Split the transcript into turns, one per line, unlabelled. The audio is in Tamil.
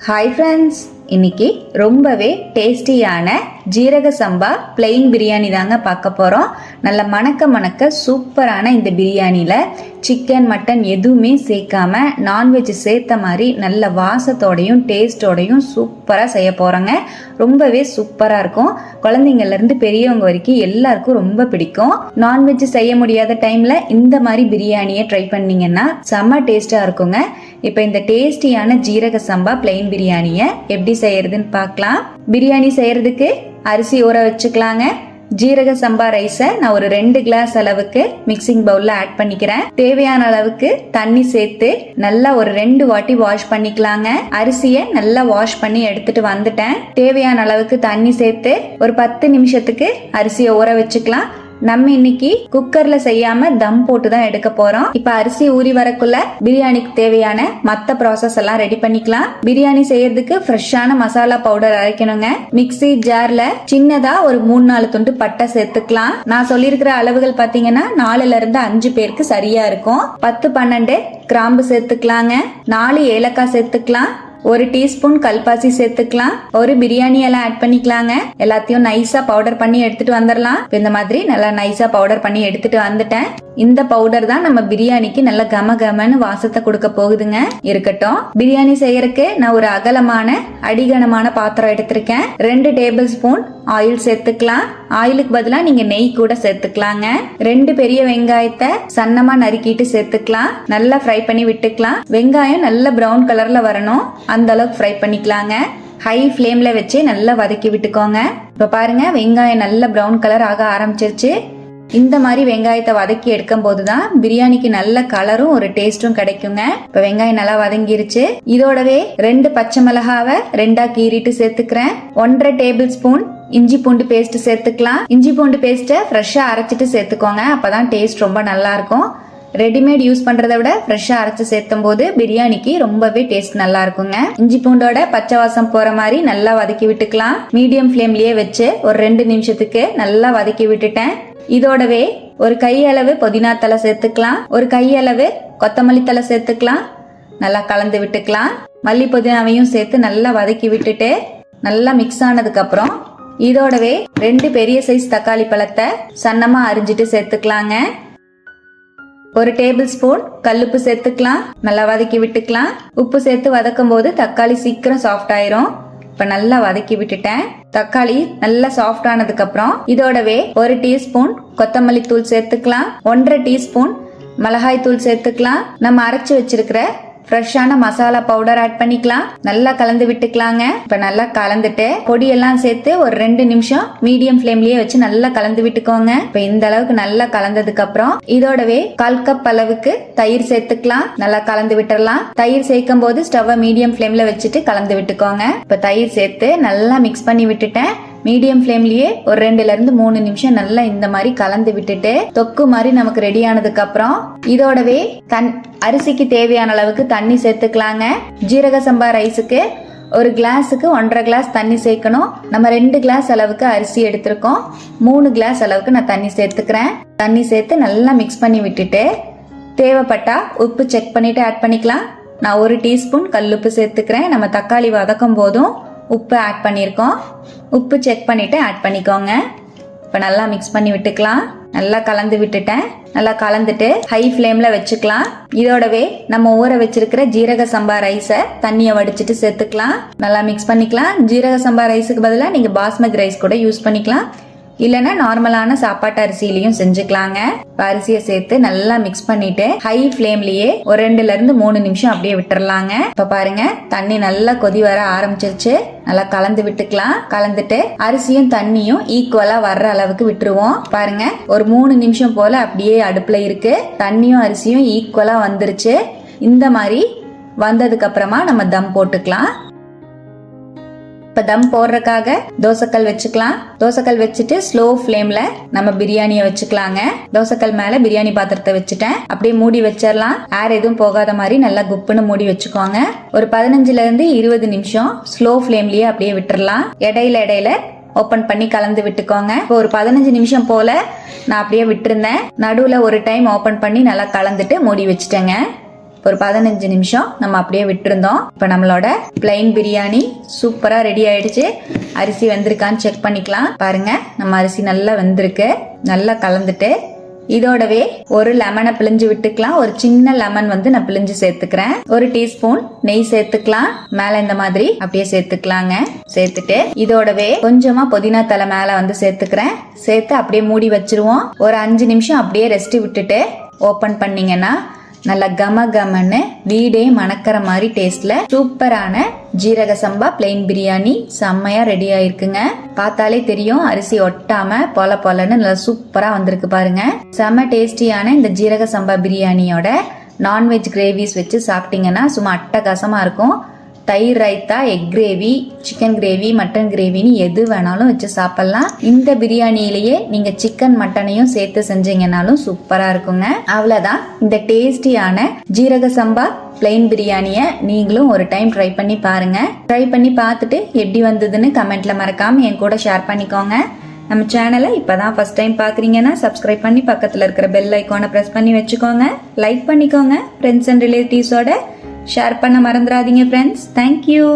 ஹாய் ஃப்ரெண்ட்ஸ் இன்னைக்கு ரொம்பவே டேஸ்டியான ஜீரக சம்பா பிளெயின் பிரியாணி தாங்க பார்க்க போகிறோம் நல்ல மணக்க மணக்க சூப்பரான இந்த பிரியாணியில் சிக்கன் மட்டன் எதுவுமே சேர்க்காம நான்வெஜ் சேர்த்த மாதிரி நல்ல வாசத்தோடையும் டேஸ்டோடையும் சூப்பராக செய்ய போகிறோங்க ரொம்பவே சூப்பராக இருக்கும். குழந்தைங்கள்லேருந்து பெரியவங்க வரைக்கும் எல்லாருக்கும் ரொம்ப பிடிக்கும். நான்வெஜ் செய்ய முடியாத டைமில் இந்த மாதிரி பிரியாணியை ட்ரை பண்ணீங்கன்னா செம்ம டேஸ்ட்டாக இருக்குங்க. இப்போ இந்த டேஸ்டியான ஜீரக சம்பா பிளெயின் பிரியாணியை எப்படி செய்யறதுன்னு பார்க்கலாம். பிரியாணி செய்யறதுக்கு அரிசி ஊற வச்சுக்கலாங்க. ஜீரக சம்பா ரைஸை நான் ஒரு ரெண்டு கிளாஸ் அளவுக்கு மிக்சிங் பவுல்ல ஆட் பண்ணிக்கிறேன். தேவையான அளவுக்கு தண்ணி சேர்த்து நல்லா ஒரு ரெண்டு வாட்டி வாஷ் பண்ணிக்கலாங்க. அரிசியை நல்லா வாஷ் பண்ணி எடுத்துட்டு வந்துட்டேன். தேவையான அளவுக்கு தண்ணி சேர்த்து ஒரு பத்து நிமிஷத்துக்கு அரிசியை ஊற வச்சுக்கலாம். நம்ம இன்னைக்கு குக்கர்ல செய்யாம தம் போட்டு தான் எடுக்க போறோம். இப்ப அரிசி ஊறி வரக்குள்ள பிரியாணிக்கு தேவையான மத்த ப்ராசஸ் எல்லாம் ரெடி பண்ணிக்கலாம். பிரியாணி செய்யறதுக்கு ஃப்ரெஷ்ஷான மசாலா பவுடர் அரைக்கணுங்க. மிக்ஸி ஜார்ல சின்னதா ஒரு மூணு நாலு துண்டு பட்டை சேர்த்துக்கலாம். நான் சொல்லியிருக்கிற அளவுகள் பாத்தீங்கன்னா நாலுல இருந்து அஞ்சு பேருக்கு சரியா இருக்கும். பத்து பன்னெண்டு கிராம்பு சேர்த்துக்கலாங்க. நாலு ஏலக்காய் சேர்த்துக்கலாம். ஒரு டீஸ்பூன் கல்பாசி சேர்த்துக்கலாம். ஒரு பிரியாணி எல்லாம் ஆட் பண்ணிக்கலாங்க. எல்லாத்தையும் நைஸா பவுடர் பண்ணி எடுத்துட்டு வந்துடலாம் இந்த மாதிரி நல்லா நைஸா பவுடர் பண்ணி எடுத்துட்டு வந்துட்டேன். இந்த பவுடர் தான் நம்ம பிரியாணிக்கு நல்ல கம கமன்னு வாசத்தை கொடுக்க போகுதுங்க. இருக்கட்டும். பிரியாணி செய்யறதுக்கு நான் ஒரு அகலமான அடிகனமான பாத்திரம் எடுத்திருக்கேன். ரெண்டு டேபிள் ஸ்பூன் ஆயில் சேர்த்துக்கலாம். ஆயிலுக்கு பதிலாக நீங்க நெய் கூட சேர்த்துக்கலாங்க. ரெண்டு பெரிய வெங்காயத்தை சன்னமா நறுக்கிட்டு சேர்த்துக்கலாம். நல்லா ஃப்ரை பண்ணி விட்டுக்கலாம். வெங்காயம் நல்ல ப்ரௌன் கலர்ல வரணும். அந்த அளவுக்கு ஃப்ரை பண்ணிக்கலாங்க. ஹை ஃப்ளேமில் வச்சு நல்லா வதக்கி விட்டுக்கோங்க. இப்போ பாருங்கள் வெங்காயம் நல்ல ப்ரௌன் கலர் ஆக ஆரம்பிச்சிருச்சு. இந்த மாதிரி வெங்காயத்தை வதக்கி எடுக்கும் போது தான் பிரியாணிக்கு நல்ல கலரும் ஒரு டேஸ்ட்டும் கிடைக்குங்க. இப்போ வெங்காயம் நல்லா வதங்கிருச்சு. இதோடவே ரெண்டு பச்சை மிளகாவை ரெண்டா கீறிட்டு சேர்த்துக்கிறேன். ஒன்றரை டேபிள் ஸ்பூன் இஞ்சி பூண்டு பேஸ்ட் சேர்த்துக்கலாம். இஞ்சி பூண்டு பேஸ்ட்டை ஃப்ரெஷ்ஷாக அரைச்சிட்டு சேர்த்துக்கோங்க. அப்போதான் டேஸ்ட் ரொம்ப நல்லா இருக்கும். ரெடிமேட் யூஸ் பண்றதை விட ஃப்ரெஷ்ஷாக அரைச்சு சேர்த்தும் போது பிரியாணிக்கு ரொம்பவே டேஸ்ட் நல்லா இருக்குங்க. இஞ்சி பூண்டோட பச்சை வாசம் போற மாதிரி நல்லா வதக்கி விட்டுக்கலாம். மீடியம் ஃப்ளேம்லயே வச்சு ஒரு ரெண்டு நிமிஷத்துக்கு நல்லா வதக்கி விட்டுட்டேன். இதோடவே ஒரு கையளவு புதினா தலை சேர்த்துக்கலாம். ஒரு கையளவு கொத்தமல்லி தலை சேர்த்துக்கலாம். நல்லா கலந்து விட்டுக்கலாம். மல்லி புதினாவையும் சேர்த்து நல்லா வதக்கி விட்டுட்டு நல்லா மிக்ஸ் ஆனதுக்கு அப்புறம் இதோடவே ரெண்டு பெரிய சைஸ் தக்காளி பழத்தை சன்னமா அரிஞ்சிட்டு சேர்த்துக்கலாங்க. ஒரு டேபிள் ஸ்பூன் கல்லுப்பு சேர்த்துக்கலாம். நல்லா வதக்கி விட்டுக்கலாம். உப்பு சேர்த்து வதக்கும் போது தக்காளி சீக்கிரம் சாஃப்ட் ஆயிரும். இப்ப நல்லா வதக்கி விட்டுட்டேன். தக்காளி நல்லா சாஃப்ட் ஆனதுக்கு அப்புறம் இதோடவே ஒரு டீஸ்பூன் கொத்தமல்லி தூள் சேர்த்துக்கலாம். ஒன்றரை டீஸ்பூன் மிளகாய் தூள் சேர்த்துக்கலாம். நம்ம அரைச்சு வச்சிருக்கிற ஃப்ரெஷ்ஷான மசாலா பவுடர் ஆட் பண்ணிக்கலாம். நல்லா கலந்து விட்டுக்கலாங்க. இப்ப நல்லா கலந்துட்டு பொடியெல்லாம் சேர்த்து ஒரு ரெண்டு நிமிஷம் மீடியம் ஃப்ளேம்லயே வச்சு நல்லா கலந்து விட்டுக்கோங்க. இப்ப இந்த அளவுக்கு நல்லா கலந்ததுக்கு அப்புறம் இதோடவே கால் கப் அளவுக்கு தயிர் சேர்த்துக்கலாம். நல்லா கலந்து விட்டுறலாம். தயிர் சேர்க்கும் போது ஸ்டவ்வை மீடியம் ஃப்ளேம்ல வச்சுட்டு கலந்து விட்டுக்கோங்க. இப்ப தயிர் சேர்த்து நல்லா மிக்ஸ் பண்ணி விட்டுட்டேன். மீடியம் ஃப்ளேம்லயே ஒரு ரெண்டுல இருந்து மூணு நிமிஷம் நல்லா இந்த மாதிரி கலந்து விட்டுட்டு தொக்கு மாதிரி நமக்கு ரெடி ஆனதுக்கு அப்புறம் இதோடவே தன் அரிசிக்கு தேவையான அளவுக்கு தண்ணி சேர்த்துக்கலாங்க. ஜீரக சம்பா ரைஸுக்கு ஒரு கிளாஸுக்கு ஒன்றரை கிளாஸ் தண்ணி சேர்க்கணும். நம்ம ரெண்டு கிளாஸ் அளவுக்கு அரிசி எடுத்திருக்கோம். மூணு கிளாஸ் அளவுக்கு நான் தண்ணி சேர்த்துக்கிறேன். தண்ணி சேர்த்து நல்லா மிக்ஸ் பண்ணி விட்டுட்டு தேவைப்பட்டா உப்பு செக் பண்ணிட்டு ஆட் பண்ணிக்கலாம். நான் ஒரு டீஸ்பூன் கல்லுப்பு சேர்த்துக்கிறேன். நம்ம தக்காளி வதக்கும் போதும் உப்பு ஆட் பண்ணியிருக்கோம் உப்பு செக் பண்ணிவிட்டு ஆட் பண்ணிக்கோங்க. இப்போ நல்லா மிக்ஸ் பண்ணி விட்டுக்கலாம். நல்லா கலந்து விட்டுட்டேன். நல்லா கலந்துட்டு ஹை ஃப்ளேமில் வச்சுக்கலாம். இதோடவே நம்ம ஊற வச்சிருக்கிற ஜீரக சம்பா ரைஸை தண்ணியை வடிச்சிட்டு சேர்த்துக்கலாம். நல்லா மிக்ஸ் பண்ணிக்கலாம். ஜீரக சம்பா ரைஸுக்கு பதிலாக நீங்கள் பாஸ்மதி ரைஸ் கூட யூஸ் பண்ணிக்கலாம். இல்லைன்னா நார்மலான சாப்பாட்டு அரிசியிலையும் செஞ்சுக்கலாங்க. அரிசியை சேர்த்து நல்லா மிக்ஸ் பண்ணிட்டு ஹை ஃப்ளேம்லயே ஒரு ரெண்டுல இருந்து மூணு நிமிஷம் அப்படியே விட்டுறலாங்க. இப்ப பாருங்க தண்ணி நல்லா கொதி வர ஆரம்பிச்சிருச்சு. நல்லா கலந்து விட்டுக்கலாம். கலந்துட்டு அரிசியும் தண்ணியும் ஈக்குவலா வர்ற அளவுக்கு விட்டுருவோம். பாருங்க ஒரு மூணு நிமிஷம் போல அப்படியே அடுப்புல இருக்கு. தண்ணியும் அரிசியும் ஈக்குவலா வந்துருச்சு. இந்த மாதிரி வந்ததுக்கு அப்புறமா நம்ம தம் போட்டுக்கலாம். இப்போ தம் போடுறதுக்காக தோசைக்கல் வச்சுக்கலாம். தோசைக்கல் வச்சுட்டு ஸ்லோ ஃப்ளேம்ல நம்ம பிரியாணியை வச்சுக்கலாங்க. தோசைக்கல் மேல பிரியாணி பாத்திரத்தை வச்சுட்டேன். அப்படியே மூடி வச்சிடலாம். ஏர் எதுவும் போகாத மாதிரி நல்லா குப்புன்னு மூடி வச்சுக்கோங்க. ஒரு பதினஞ்சுல இருந்து இருபது நிமிஷம் ஸ்லோ ஃப்ளேம்லயே அப்படியே விட்டுறலாம். இடையில இடையில ஓப்பன் பண்ணி கலந்து விட்டுக்கோங்க. இப்போ ஒரு பதினஞ்சு நிமிஷம் போல நான் அப்படியே விட்டுருந்தேன். நடுவில் ஒரு டைம் ஓப்பன் பண்ணி நல்லா கலந்துட்டு மூடி வச்சுட்டேங்க. ஒரு பதினஞ்சு நிமிஷம் நம்ம அப்படியே விட்டுருந்தோம். இப்போ நம்மளோட பிளைன் பிரியாணி சூப்பராக ரெடி ஆயிடுச்சு. அரிசி வந்திருக்கான்னு செக் பண்ணிக்கலாம். பாருங்க நம்ம அரிசி நல்லா வந்திருக்கு. நல்லா கலந்துட்டு இதோடவே ஒரு லெமனை பிழிஞ்சு விட்டுக்கலாம். ஒரு சின்ன லெமன் வந்து நான் பிழிஞ்சு சேர்த்துக்கிறேன். ஒரு டீஸ்பூன் நெய் சேர்த்துக்கலாம். மேல இந்த மாதிரி அப்படியே சேர்த்துக்கலாங்க. சேர்த்துட்டு இதோடவே கொஞ்சமா புதினா தலை மேல வந்து சேர்த்துக்கிறேன். சேர்த்து அப்படியே மூடி வச்சிருவோம். ஒரு அஞ்சு நிமிஷம் அப்படியே ரெஸ்ட் விட்டுட்டு ஓபன் பண்ணீங்கன்னா நல்லா கம கமன்னு வீடே மணக்கிற மாதிரி டேஸ்ட்ல சூப்பரான ஜீரக சம்பா பிளெயின் பிரியாணி செம்மையா ரெடி ஆயிருக்குங்க. பார்த்தாலே தெரியும் அரிசி ஒட்டாம பொல பொலன்னு நல்லா சூப்பரா வந்திருக்கு பாருங்க. செம்ம டேஸ்டியான இந்த ஜீரக சம்பா பிரியாணியோட நான்வெஜ் கிரேவிஸ் வச்சு சாப்பிட்டீங்கன்னா சும்மா அட்டகாசமா இருக்கும். தயிர் raita egg gravy chicken gravy mutton கிரேவின்னு எது வேணாலும் வச்சு சாப்பிடலாம். இந்த பிரியாணியிலேயே நீங்க சிக்கன் மட்டனையும் சேர்த்து செஞ்சீங்கன்னாலும் சூப்பரா இருக்குங்க. அவ்வளவுதான். இந்த டேஸ்டியான ஜீரக சம்பா பிளெயின் பிரியாணியை நீங்களும் ஒரு டைம் ட்ரை பண்ணி பாருங்க. ட்ரை பண்ணி பார்த்துட்டு எப்படி வந்ததுன்னு கமெண்ட்ல மறக்காம என் கூட ஷேர் பண்ணிக்கோங்க. நம்ம சேனலை இப்பதான் ஃபர்ஸ்ட் டைம் பார்க்குறீங்கன்னா சப்ஸ்கிரைப் பண்ணி பக்கத்தில் இருக்கிற பெல் ஐக்கானை ப்ரெஸ் பண்ணி வச்சுக்கோங்க. லைக் பண்ணிக்கோங்க. ஃப்ரெண்ட்ஸ் அண்ட் ரிலேட்டிவ்ஸோட ஷேர் பண்ண மறந்துடாதீங்க ஃப்ரெண்ட்ஸ் தேங்க்யூ